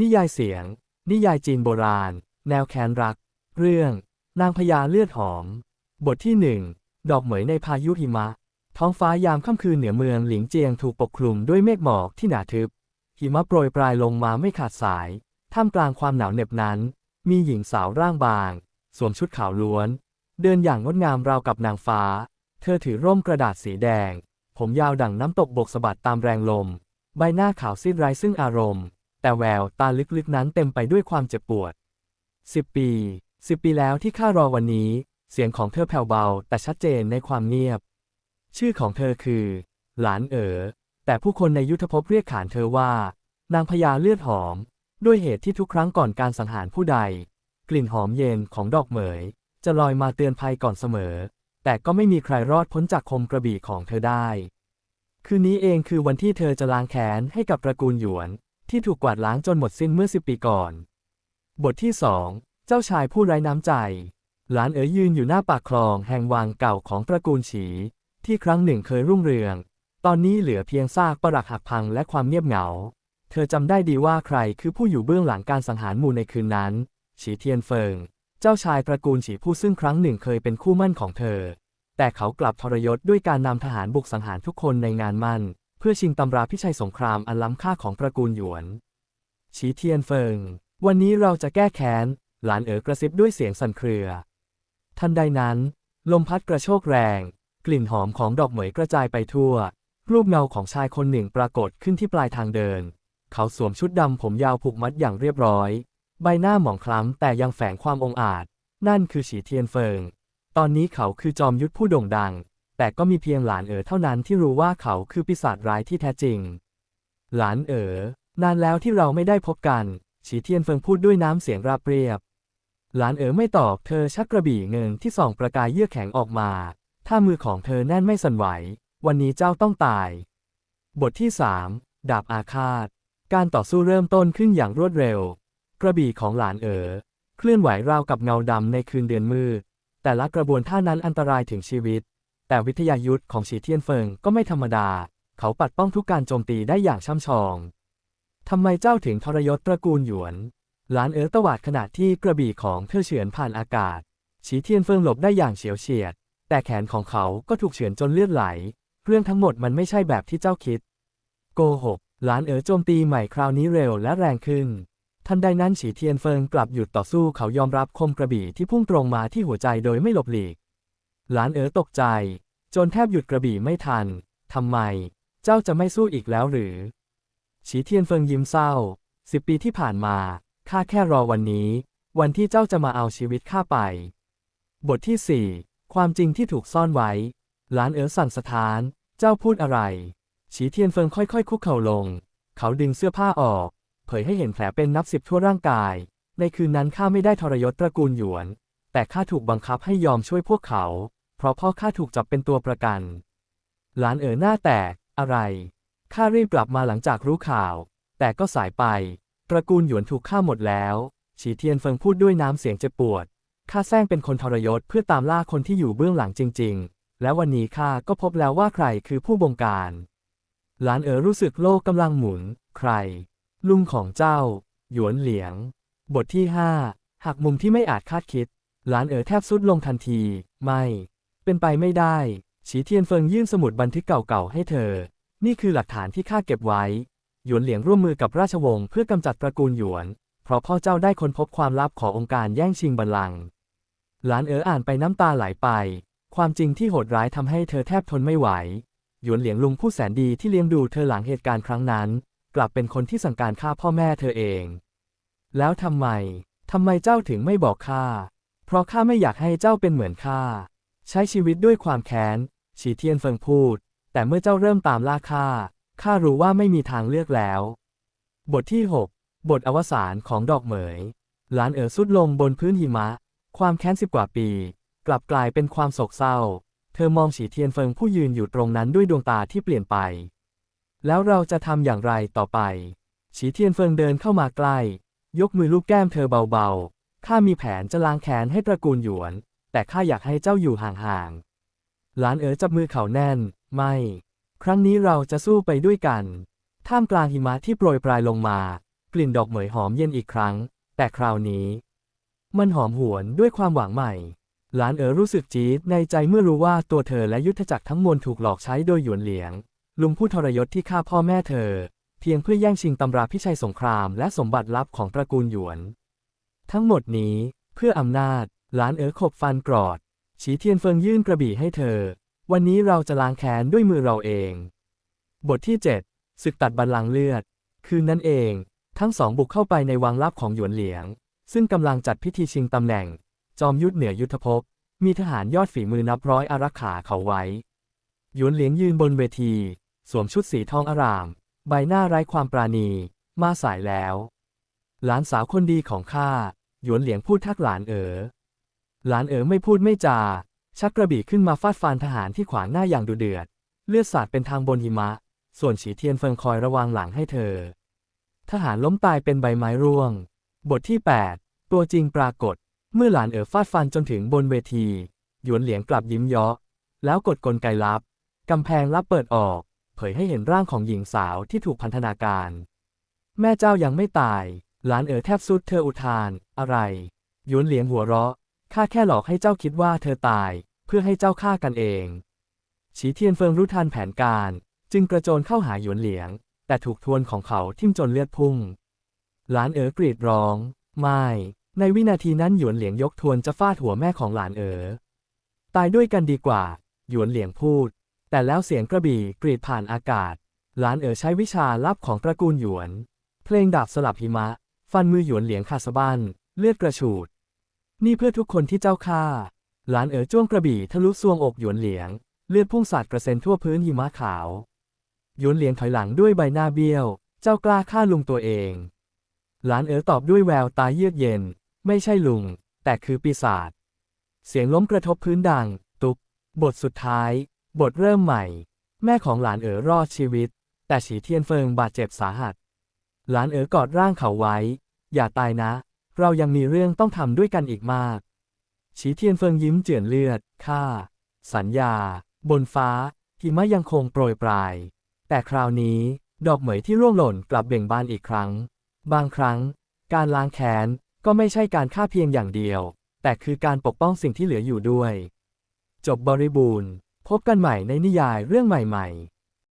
นิยายเสียง นิยายจีนโบราณ แนวแค้นรัก เรื่อง นางพญาเลือดหอม บทที่หนึ่งดอกเหมยในพายุหิมะ ท้องฟ้ายามค่ำคืนเหนือเมืองหลิงเจียงถูกปกคลุมด้วยเมฆหมอกที่หนาทึบ หิมะโปรยปลายลงมาไม่ขาดสาย ท่ามกลางความหนาวเหน็บนั้น มีหญิงสาวร่างบาง สวมชุดขาวล้วน เดินอย่างงดงามราวกับนางฟ้า เธอถือร่มกระดาษสีแดง ผมยาวดั่งน้ำตกบกสะบัดตามแรงลม ใบหน้าขาวซีดไร้ซึ่งอารมณ์ แต่แววตาลึกๆนั้นเต็มไปด้วยความเจ็บปวดสิบปีสิบปีแล้วที่ข้ารอวันนี้ เสียงของเธอแผ่วเบา แต่ชัดเจนในความเงียบ ชื่อของเธอคือ หลานเอ๋อแต่ผู้คนในยุทธภพเรียกขานเธอว่า นางพญาเลือดหอม ด้วยเหตุที่ทุกครั้งก่อนการสังหารผู้ใด กลิ่นหอมเย็นของดอกเหมย จะลอยมาเตือนภัยก่อนเสมอ แต่ก็ไม่มีใครรอดพ้นจากคมกระบี่ของเธอได้ คืนนี้เองคือวันที่เธอจะล้างแค้นให้กับตระกูลหยวน ที่ถูกกวาดล้างจนหมดสิ้นเมื่อสิบปีก่อน บทที่สองเจ้าชายผู้ไร้น้ำใจ หลานเอ๋ยยืนอยู่หน้าปากคลองแห่งวังเก่าของตระกูลฉี ที่ครั้งหนึ่งเคยรุ่งเรือง ตอนนี้เหลือเพียงซากปรักหักพังและความเงียบเหงา เธอจำได้ดีว่าใครคือผู้อยู่เบื้องหลังการสังหารหมู่ในคืนนั้น ฉีเทียนเฟิง เจ้าชายตระกูลฉีผู้ซึ่งครั้งหนึ่งเคยเป็นคู่มั่นของเธอ แต่เขากลับทรยศด้วยการนำทหารบุกสังหารทุกคนในงานมั่น พื่อชิงตำราพิชัยสงครามอันล้ำค่าของตระกูลหยวนฉีเทียนเฟิง วันนี้เราจะแก้แค้น หลานเอ๋อกระซิบด้วยเสียงสั่นเครือ ทันใดนั้น ลมพัดกระโชกแรง กลิ่นหอมของดอกเหมยกระจายไปทั่ว รูปเงาของชายคนหนึ่งปรากฏขึ้นที่ปลายทางเดิน เขาสวมชุดดำผมยาวผูกมัดอย่างเรียบร้อย ใบหน้าหมองคล้ำแต่ยังแฝงความองอาจ นั่นคือฉีเทียนเฟิง ตอนนี้เขาคือจอมยุทธผู้โด่งดัง แต่ก็มีเพียงหลานเอ๋อเท่านั้นที่รู้ว่าเขาคือปีศาจร้ายที่แท้จริง หลานเอ๋อนานแล้วที่เราไม่ได้พบกัน ฉีเทียนเฟิงพูดด้วยน้ำเสียงราบเรียบ หลานเอ๋อไม่ตอบเธอชักกระบี่เงินที่ส่องประกายเยือกแข็งออกมา ถ้ามือของเธอแน่นไม่สั่นไหว วันนี้เจ้าต้องตาย บทที่สามดาบอาฆาต การต่อสู้เริ่มต้นขึ้นอย่างรวดเร็ว กระบี่ของหลานเอ๋อเคลื่อนไหวราวกับเงาดำในคืนเดือนมืดแต่ละกระบวนท่านั้นอันตรายถึงชีวิต แต่วิทยายุทธของฉีเทียนเฟิงก็ไม่ธรรมดา เขาปัดป้องทุกการโจมตีได้อย่างช่ำชองทำไมเจ้าถึงทรยศตระกูลหยวนหลานเอ๋อตวาดขณะที่กระบี่ของเธอเฉือนผ่านอากาศฉีเทียนเฟิงหลบได้อย่างเฉียวเฉียด แต่แขนของเขาก็ถูกเฉือนจนเลือดไหล เรื่องทั้งหมดมันไม่ใช่แบบที่เจ้าคิด โกหกหลานเอ๋อโจมตีใหม่คราวนี้เร็วและแรงขึ้น ทันใดนั้นฉีเทียนเฟิงกลับหยุดต่อสู้เขายอมรับคมกระบี่ที่พุ่งตรงมาที่หัวใจโดยไม่หลบหลีก หลานเอ๋อตกใจ จนแทบหยุดกระบี่ไม่ทัน ทำไม เจ้าจะไม่สู้อีกแล้วหรือ ฉีเทียนเฟิงยิ้มเศร้า สิบปีที่ผ่านมา ข้าแค่รอวันนี้ วันที่เจ้าจะมาเอาชีวิตข้าไป บทที่สี่ความจริงที่ถูกซ่อนไว้ หลานเอ๋อสั่นสะท้าน เจ้าพูดอะไร ฉีเทียนเฟิงค่อยๆ คุกเข่าลง เขาดึงเสื้อผ้าออก เผยให้เห็นแผลเป็นนับสิบทั่วร่างกาย ในคืนนั้นข้าไม่ได้ทรยศตระกูลหยวน แต่ข้าถูกบังคับให้ยอมช่วยพวกเขา เพราะพ่อข้าถูกจับเป็นตัวประกัน หลานเอ๋อหน้าแตก อะไร ข้ารีบกลับมาหลังจากรู้ข่าว แต่ก็สายไป ตระกูลหยวนถูกฆ่าหมดแล้ว ฉีเทียนเฟิงพูดด้วยน้ำเสียงเจ็บปวด ข้าแซงเป็นคนทรยศเพื่อตามล่าคนที่อยู่เบื้องหลังจริง ๆ และวันนี้ข้าก็พบแล้วว่าใครคือผู้บงการ หลานเอ๋อรู้สึกโลกกำลังหมุน ใคร ลุงของเจ้า หยวนเหลียง บทที่ห้าหักมุมที่ไม่อาจคาดคิด หลานเอ๋อแทบสุดลงทันที ไม่ เป็นไปไม่ได้ ฉีเทียนเฟิงยื่นสมุดบันทึกเก่าๆให้เธอ นี่คือหลักฐานที่ข้าเก็บไว้ หยวนเหลียงร่วมมือกับราชวงศ์เพื่อกำจัดตระกูลหยวน เพราะพ่อเจ้าได้ค้นพบความลับขององค์การแย่งชิงบัลลังก์ หลานเอ๋ออ่านไปน้ำตาไหลไป ความจริงที่โหดร้ายทำให้เธอแทบทนไม่ไหว หยวนเหลียงลุงผู้แสนดีที่เลี้ยงดูเธอหลังเหตุการณ์ครั้งนั้น กลับเป็นคนที่สั่งการฆ่าพ่อแม่เธอเอง แล้วทำไม ทำไมเจ้าถึงไม่บอกข้า เพราะข้าไม่อยากให้เจ้าเป็นเหมือนข้า ใช้ชีวิตด้วยความแค้น ฉีเทียนเฟิงพูด แต่เมื่อเจ้าเริ่มตามล่าข้า ข้ารู้ว่าไม่มีทางเลือกแล้ว บทที่ 6 บทอวสานของดอกเหมย หลานเอ๋อสุดลงบนพื้นหิมะ ความแค้นสิบกว่าปี กลับกลายเป็นความโศกเศร้า เธอมองฉีเทียนเฟิงผู้ยืนอยู่ตรงนั้นด้วยดวงตาที่เปลี่ยนไป แล้วเราจะทำอย่างไรต่อไป ฉีเทียนเฟิงเดินเข้ามาใกล้ ยกมือลูบแก้มเธอเบาๆ ข้ามีแผนจะล้างแค้นให้ตระกูลหยวน แต่ข้าอยากให้เจ้าอยู่ห่างๆ หลานเอ๋อจับมือเขาแน่น ไม่ ครั้งนี้เราจะสู้ไปด้วยกัน ท่ามกลางหิมะที่โปรยปลายลงมา กลิ่นดอกเหมยหอมเย็นอีกครั้ง แต่คราวนี้ มันหอมหวนด้วยความหวังใหม่ หลานเอ๋อรู้สึกจี๊ดในใจเมื่อรู้ว่าตัวเธอและยุทธจักรทั้งมวลถูกหลอกใช้โดยหยวนเหลียง ลุงผู้ทรยศที่ฆ่าพ่อแม่เธอ เพียงเพื่อแย่งชิงตำราพิชัยสงครามและสมบัติลับของตระกูลหยวน ทั้งหมดนี้เพื่ออำนาจ หลานเอ๋อขบฟันกรอด ฉีเทียนเฟิงยื่นกระบี่ให้เธอ วันนี้เราจะล้างแค้นด้วยมือเราเอง บทที่ 7 ศึกตัดบัลลังก์เลือด คืนนั้นเอง ทั้งสองบุกเข้าไปในวังลับของหยวนเหลียง ซึ่งกำลังจัดพิธีชิงตำแหน่ง จอมยุทธเหนือยุทธภพ มีทหารยอดฝีมือนับร้อยอารักขาเขาไว้ หยวนเหลียงยืนบนเวที สวมชุดสีทองอาราม ใบหน้าไร้ความปราณี มาสายแล้ว หลานสาวคนดีของข้าหยวนเหลียงพูดทักหลานเอ๋อ หลานเอ๋อไม่พูดไม่จา ชักกระบี่ขึ้นมาฟาดฟันทหารที่ขวางหน้าอย่างดุเดือด เลือดสาดเป็นทางบนหิมะ ส่วนฉีเทียนเฟิงคอยระวังหลังให้เธอ ทหารล้มตายเป็นใบไม้ร่วง บทที่ 8 ตัวจริงปรากฏ เมื่อหลานเอ๋อฟาดฟันจนถึงบนเวที หยวนเหลียงกลับยิ้มเยาะ แล้วกดกลไกลับ กำแพงลับเปิดออก เผยให้เห็นร่างของหญิงสาวที่ถูกพันธนาการ แม่เจ้ายังไม่ตาย หลานเอ๋อแทบสุดเธออุทาน อะไร หยวนเหลียงหัวเราะ ข้าแค่หลอกให้เจ้าคิดว่าเธอตาย เพื่อให้เจ้าฆ่ากันเอง ฉีเทียนเฟิงรู้ทันแผนการ จึงกระโจนเข้าหาหยวนเหลียง แต่ถูกทวนของเขาทิ่มจนเลือดพุ่ง หลานเอ๋อกรีดร้อง ไม่ ในวินาทีนั้นหยวนเหลียงยกทวนจะฟาดหัวแม่ของหลานเอ๋อ ตายด้วยกันดีกว่า หยวนเหลียงพูด แต่แล้วเสียงกระบี่กรีดผ่านอากาศ หลานเอ๋อใช้วิชาลับของตระกูลหยวน เพลงดาบสลับหิมะ ฟันมือหยวนเหลียงขาดสะบั้นเลือดกระฉูด นี่เพื่อทุกคนที่เจ้าฆ่าหลานเอ๋อจ้วงกระบี่ทะลุซวงอกหยวนเหลียง เลือดพุ่งสาดกระเซ็นทั่วพื้นหิมะขาว หยวนเหลียงถอยหลังด้วยใบหน้าเบี้ยว เจ้ากล้าฆ่าลุงตัวเอง หลานเอ๋อตอบด้วยแววตาเยือกเย็น ไม่ใช่ลุง แต่คือปีศาจ เสียงล้มกระทบพื้นดัง ตุกบทสุดท้าย บทเริ่มใหม่ แม่ของหลานเอ๋อรอดชีวิต แต่ฉีเทียนเฟิงบาดเจ็บสาหัส หลานเอ๋อกอดร่างเขาไว้ อย่าตายนะ เรายังมีเรื่องต้องทำด้วยกันอีกมากฉีเทียนเฟิงยิ้มเจือนเลือด ข้า สัญญา บนฟ้า หิมะยังคงโปรยปลาย แต่คราวนี้ ดอกเหมยที่ร่วงหล่นกลับเบ่งบานอีกครั้ง บางครั้ง การล้างแค้นก็ไม่ใช่การฆ่าเพียงอย่างเดียว แต่คือการปกป้องสิ่งที่เหลืออยู่ด้วย จบบริบูรณ์ พบกันใหม่ในนิยายเรื่องใหม่ ๆ